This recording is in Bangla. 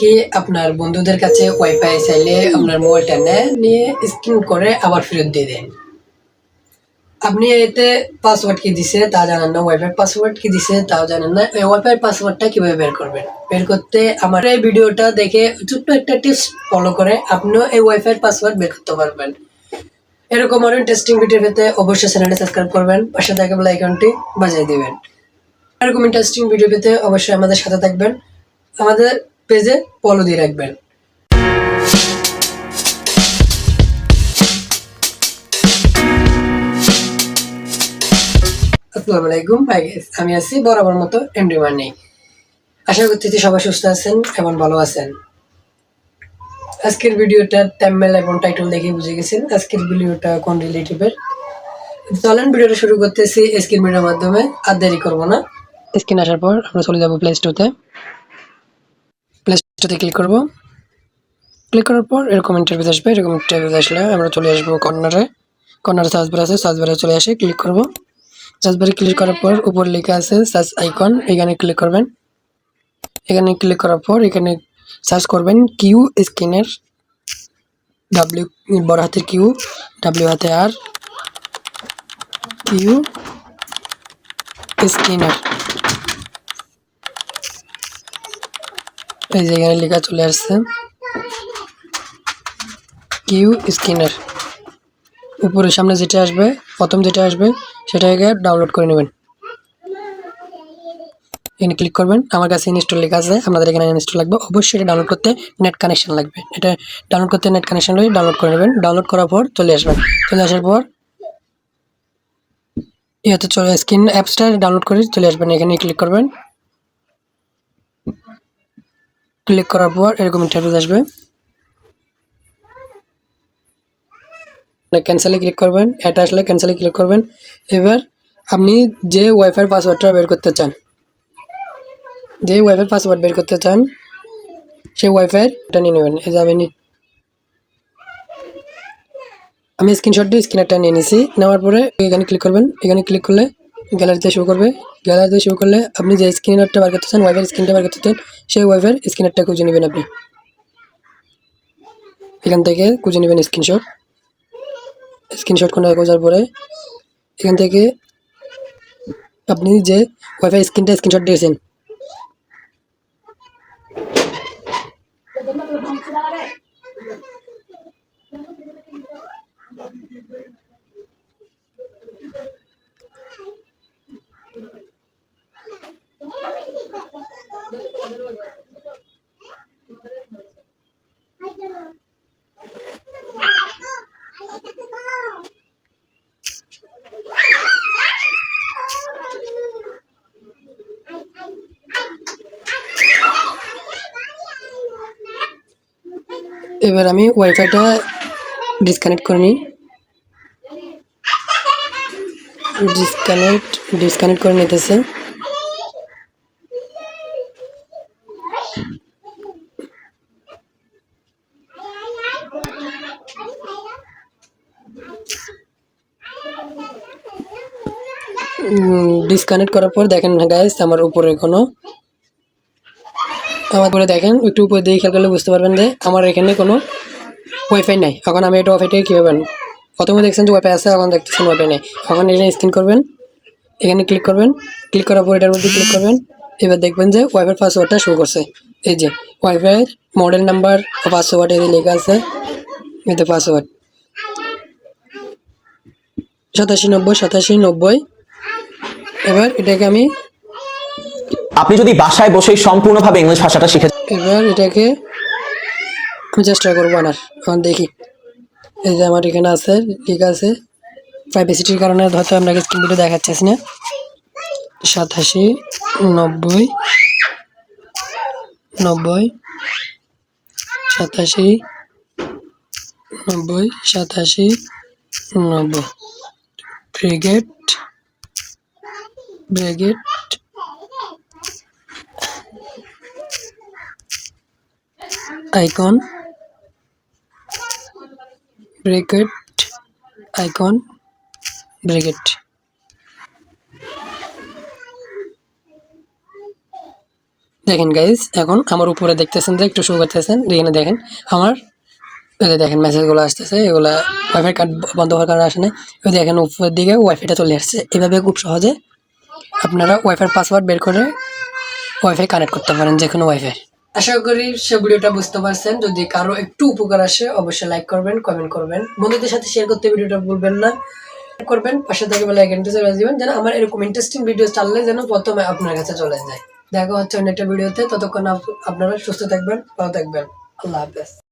কি আপনার বন্ধুদের কাছে ওয়াইফাই চাইলে আপনার মোবাইলটা নেয় নিয়ে স্ক্রিন করে আবার ফেরত দিয়ে দেন। আপনি এতে পাসওয়ার্ড কি দিছে তা জানেন না ওয়াইফাই পাসওয়ার্ড কি দিছে তাও জানেন না। ওয়াইফাই পাসওয়ার্ডটা কীভাবে বের করবেন? বের করতে আমার এই ভিডিওটা দেখে ছোট্ট একটা টিপস ফলো করে আপনিও এই ওয়াইফাই পাসওয়ার্ড বের করতে পারবেন। এরকম আরও ইন্টারেস্টিং ভিডিও পেতে অবশ্যই চ্যানেলটি সাবস্ক্রাইব করবেন, পাশে থাকা বেল আইকনটি বাজিয়ে দিবেন। এরকম ইন্টারেস্টিং ভিডিও পেতে অবশ্যই আমাদের সাথে থাকবেন। আমাদের পেজে ফলো দিয়ে রাখবেন। আসসালামু আলাইকুম। আমি আছি বরাবর মতো এমডি মানি আশা করতেছি সবাই সুস্থ আছেন এবং ভালো আছেন। আজকের ভিডিওটা থাম্বনেল এবং টাইটেল দেখে বুঝে গেছেন আজকের ভিডিওটা কোন রিলেটিভের চলেন, ভিডিওটা শুরু করতেছি স্ক্রিন ভিডিওর মাধ্যমে। আর দেরি করব না। স্ক্রিন আসার পর আমরা চলে যাব প্লে স্টোরতে স্টোরে ক্লিক করব। ক্লিক করার পর এরকম ইন্টারভিউ আসবে, এরকম ইন্টারভিউ আসলে আমরা চলে আসব কর্নারে কর্নারে সার্চ বার আছে সার্চ বারে চলে আসে ক্লিক করব। সার্চ বারে ক্লিক করার পর উপর লেখা আছে সার্চ আইকন এখানে ক্লিক করবেন। এখানে ক্লিক করার পর এখানে সার্চ করবেন কিউ স্ক্রিনের ডাব্লিউ বড় হাতের কিউ ডাব্লিউ হাতে আর কিউ স্ক্রিনার এই যে এখানে লেখা চলে আসছে। Q screener. উপরের সামনে যেটা আসবে, প্রথম যেটা আসবে সেটাকে ডাউনলোড করে নেবেন। এখানে ক্লিক করবেন। আমার কাছে ইনস্টল লেখা আছে, আপনাদের এখানে ইনস্টল লাগবে। অবশ্যই এটা ডাউনলোড করতে নেট কানেকশন লাগবে। এটা ডাউনলোড করতে নেট কানেকশন লাগে ডাউনলোড করে নেবেন। ডাউনলোড করার পর চলে আসবেন। চলে আসার পর ইয়াতে চলে স্ক্রিন অ্যাপসটা ডাউনলোড করে চলে আসবেন। এখানে ক্লিক করবেন। ক্লিক করার পর এরকম ইন্টারভিউ আসবে। ক্যান্সেলে ক্লিক করবেন এটা আসলে ক্যান্সেলে ক্লিক করবেন। এবার আপনি যে ওয়াইফাই পাসওয়ার্ডটা বের করতে চান, যে ওয়াইফাই পাসওয়ার্ড বের করতে চান, সেই ওয়াইফাইটা নিয়ে নেবেন। এই যে আমি নি- আমি স্ক্রিনশট দিয়ে স্ক্রিনারটা নিয়ে নিছি। নেওয়ার পরে এখানে ক্লিক করবেন। এখানে ক্লিক করলে গ্যালারিতে শো করবে। গ্যালারিতে শো করলে আপনি যে স্ক্রিনারটা বার করতে চান ওয়াইফাই স্ক্রিনটা বার করতে চান, সেই ওয়াইফাই স্ক্রিনারটা খুঁজে নেবেন আপনি। এখান থেকে খুঁজে নেবেন স্ক্রিনশট স্ক্রিনশট করে খোঁজার পরে এখান থেকে আপনি যে ওয়াইফাই স্ক্রিনটা স্ক্রিনশট দিয়েছেন এবার আমি ওয়াইফাইটা ডিসকানেক্ট করে নিই। ডিসকানেক্ট ডিসকানেক্ট করে নিতেছে। ডিসকানেক্ট করার পর দেখেন না গাইস আমার উপরে কোনো আমার উপরে দেখেন, একটু উপরে দিয়ে খেয়াল করলে বুঝতে পারবেন যে আমার এখানে কোনো ওয়াইফাই নাই। এখন আমি এটা ওয়াইফাইটাকে কীভাবে আনব প্রথমে দেখছেন যে ওয়াইফাই আছে, এখন দেখতেছেন ওয়াইফাই নেই। এখন এটা স্ক্যান করবেন, এখানে ক্লিক করবেন। ক্লিক করার পর এটার মধ্যে ক্লিক করবেন। এবার দেখবেন যে ওয়াইফাই পাসওয়ার্ডটা শো করছে। এই যে ওয়াইফাই মডেল নাম্বার পাসওয়ার্ড এদের লেখা আছে এতে পাসওয়ার্ড সাতাশি নব্বই সাতাশি নব্বই। এবার এটাকে আমি আপনি যদি বাসায় বসেই সম্পূর্ণভাবে ইংলিশ ভাষাটা শিখে এবার এটাকে চেষ্টা করব আনার। এখন দেখি। এই যে আমার এখানে আছে, ঠিক আছে। প্রাইভেসিটির কারণে হয়তো আপনাকে স্ক্রিন ভিডিও দেখাচ্ছি না? সাতাশি, নব্বই নব্বই, সাতাশি নব্বই সাতাশি, নব্বই। Bracket bracket icon, bracket icon, bracket. দেখেন গাইজ এখন আমার উপরে দেখতেছেন যে, একটু শো করতেছেন এখানে দেখেন, আমার দেখেন মেসেজগুলো আসতেছে, এগুলা ওয়াইফাই কার্ড বন্ধ হওয়ার কারণে আসে না। ওই দেখেন উপরের দিকে ওয়াইফাইটা চলে আসছে। এভাবে খুব সহজে আপনারা ওয়াইফাই পাসওয়ার্ড বের করে ওয়াইফাই কানেক্ট করতে পারেন যে কোনো ওয়াইফাই আশা করি সে ভিডিওটা বুঝতে পারছেন। যদি কারও একটু উপকার আসে, অবশ্যই লাইক করবেন কমেন্ট করবেন। বন্ধুদের সাথে শেয়ার করতে ভিডিওটা বলবেন না। করবেন, পাশে থেকে বেলা চলে যেন আমার এরকম ইন্টারেস্টিং ভিডিও চাললে যেন প্রথমে আপনার কাছে চলে যায়। দেখা হচ্ছে অন্য একটা ভিডিওতে ততক্ষণ আপ- আপনারা সুস্থ থাকবেন, ভালো থাকবেন। আল্লাহ হাফেজ।